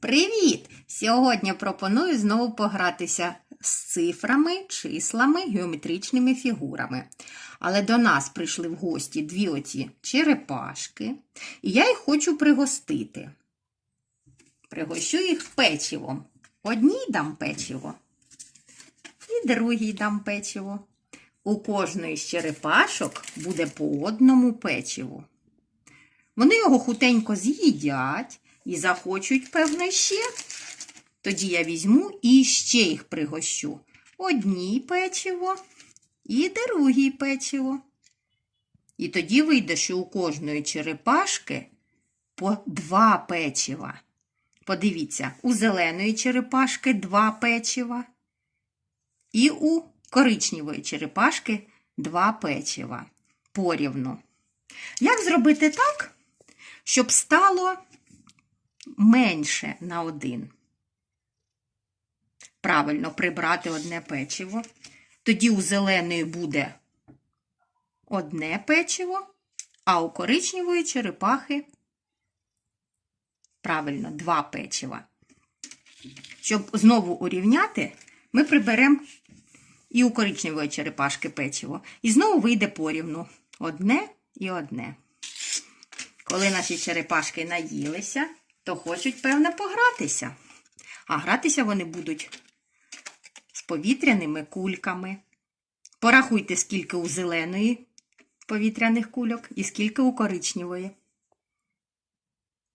Привіт! Сьогодні пропоную знову погратися з цифрами, числами, геометричними фігурами. Але до нас прийшли в гості дві оці черепашки, і я їх хочу пригостити. Пригощу їх печивом. Одній дам печиво, і другій дам печиво. У кожної з черепашок буде по одному печиву. Вони його хутенько з'їдять і захочуть, певно, ще. Тоді я візьму і ще їх пригощу. Одній печиво і другій печиво. І тоді вийде, що у кожної черепашки по два печива. Подивіться, у зеленої черепашки два печива. І у коричневої черепашки два печива порівну. Як зробити так, щоб стало менше на один? Правильно прибрати одне печиво. Тоді у зеленої буде одне печиво, а у коричневої черепахи правильно два печива. Щоб знову урівняти, ми приберемо і у коричневої черепашки печиво. І знову вийде порівну. Одне і одне. Коли наші черепашки наїлися, то хочуть, певно, погратися. А гратися вони будуть з повітряними кульками. Порахуйте, скільки у зеленої повітряних кульок і скільки у коричневої.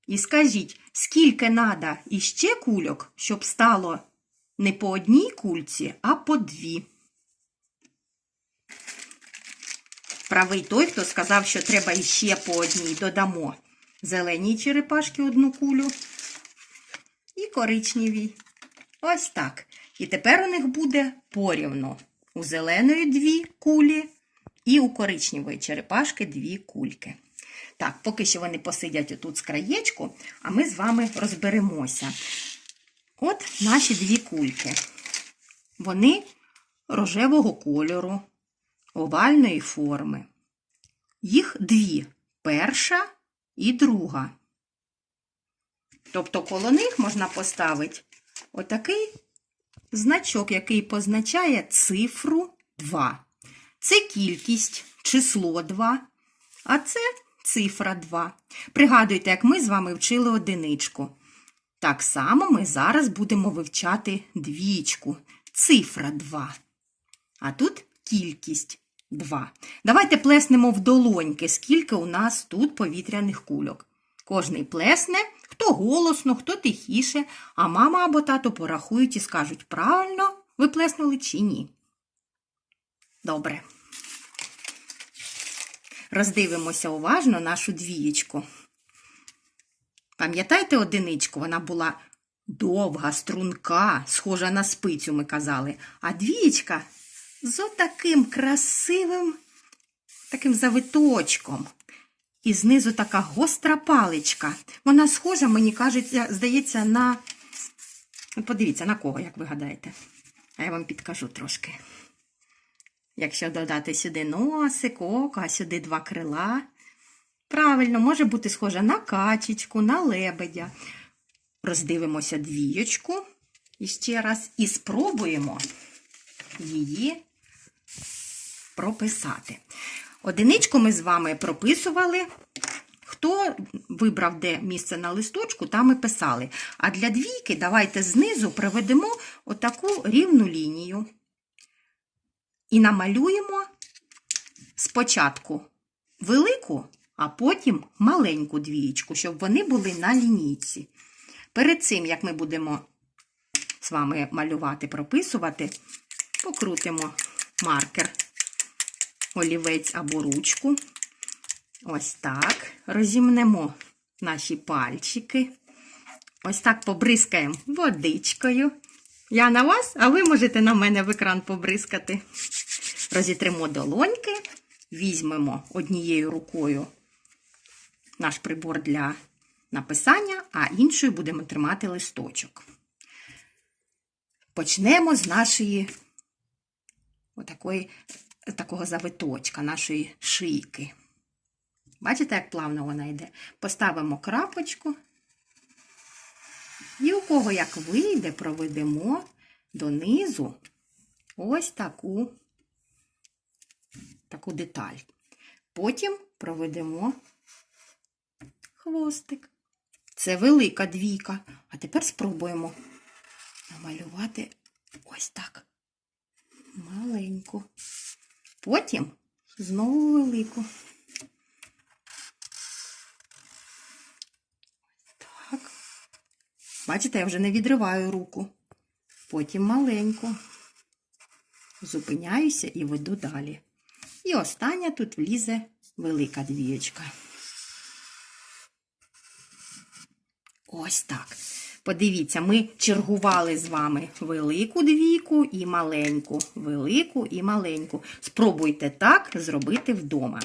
І скажіть, скільки треба іще кульок, щоб стало не по одній кульці, а по дві. Правий той, хто сказав, що треба іще по одній додамо зеленій черепашки одну кулю і коричневій. Ось так. І тепер у них буде порівно. У зеленої дві кулі і у коричневої черепашки дві кульки. Так, поки що вони посидять отут з краєчку, а ми з вами розберемося. От наші дві кульки. Вони рожевого кольору, овальної форми. Їх дві перша і друга. Тобто коло них можна поставити отакий значок, який позначає цифру 2. Це кількість, число 2, а це цифра 2. Пригадуйте, як ми з вами вчили одиничку. Так само ми зараз будемо вивчати двічку, цифра 2. А тут кількість 2. Давайте плеснемо в долоньки, скільки у нас тут повітряних кульок. Кожний плесне, хто голосно, хто тихіше, а мама або тато порахують і скажуть, правильно ви плеснули чи ні. Добре. Роздивимося уважно нашу двієчку. Пам'ятаєте одиничку? Вона була довга, струнка, схожа на спицю, ми казали. А двієчка з отаким красивим таким завиточком. І знизу така гостра паличка. Вона схожа, мені кажеться, здається, на. Подивіться, на кого, як ви гадаєте. А я вам підкажу трошки. Якщо додати сюди носик, око, а сюди два крила. Правильно, може бути схожа на качечку, на лебедя. Роздивимося двієчку іще раз і спробуємо її прописати. Одиничку ми з вами прописували. Хто вибрав де місце на листочку, там і писали. А для двійки давайте знизу проведемо отаку рівну лінію. І намалюємо спочатку велику, а потім маленьку двієчку, щоб вони були на лінійці. Перед цим, як ми будемо з вами малювати, прописувати, покрутимо маркер, олівець або ручку. Ось так. Розімнемо наші пальчики. Ось так побризкаємо водичкою. Я на вас, а ви можете на мене в екран побризкати. Розітримо долоньки, візьмемо однією рукою наш прибор для написання, а іншою будемо тримати листочок. Почнемо з нашої отакої, такого завиточка, нашої шийки. Бачите, як плавно вона йде? Поставимо крапочку І у кого як вийде, проведемо донизу ось таку, таку деталь. Потім проведемо хвостик. Це велика двійка. А тепер спробуємо намалювати ось так. Маленьку. Потім знову велику. Так. Бачите, я вже не відриваю руку. Потім маленьку. Зупиняюся і веду далі. І остання тут влізе велика двієчка. Ось так. Подивіться, ми чергували з вами велику двійку і маленьку, велику і маленьку. Спробуйте так зробити вдома.